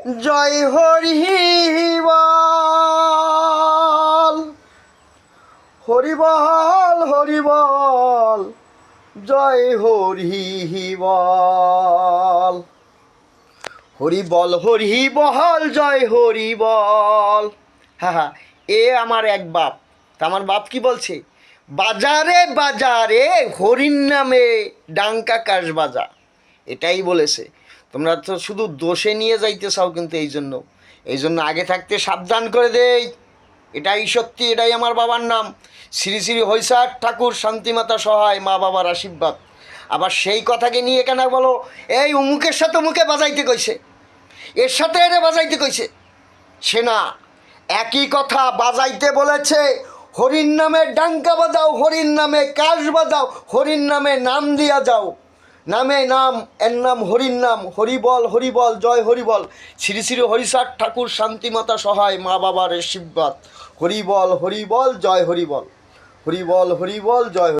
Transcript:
জয় হরি বল। হরি বল হরি বল, জয় হরি বল। হরি বল হরি বল, জয় হরি বল। হ্যাঁ হ্যাঁ এ আমার এক বাপ, তা আমার বাপ কি বলছে? বাজারে বাজারে হরিণ নামে ডাঙ্কা কাশ বাজা। এটাই বলেছে। তোমরা তো শুধু দোষে নিয়ে যাইতে চাও কিন্তু এই জন্য এই জন্য আগে থাকতে সাবধান করে দেই। এটাই সত্যি, এটাই আমার বাবার নাম। শ্রী শ্রী হৈসার ঠাকুর শান্তিমাতা সহায়, মা বাবার আশীর্বাদ। আবার সেই কথাকে নিয়ে কেন বলো? এই উমুকের সাথে মুখে বাজাইতে কইছে। এর সাথে এরে বাজাইতে কইছে। সে না, একই কথা বাজাইতে বলেছে হরিণ নামে ডাঙ্কা বাজাও হরিণ নামে কাশ বাজাও হরিণ নামে নাম দিয়া যাও। নামে নাম, এর নাম হরির নাম। হরিবল হরিবল জয় হরিবল শ্রী শ্রী হরিষাট ঠাকুর শান্তিমাতা সহায়, মা বাবার শিববাদ। হরিবল হরিবল জয় হরিবল হরিবল হরিবল জয় হরি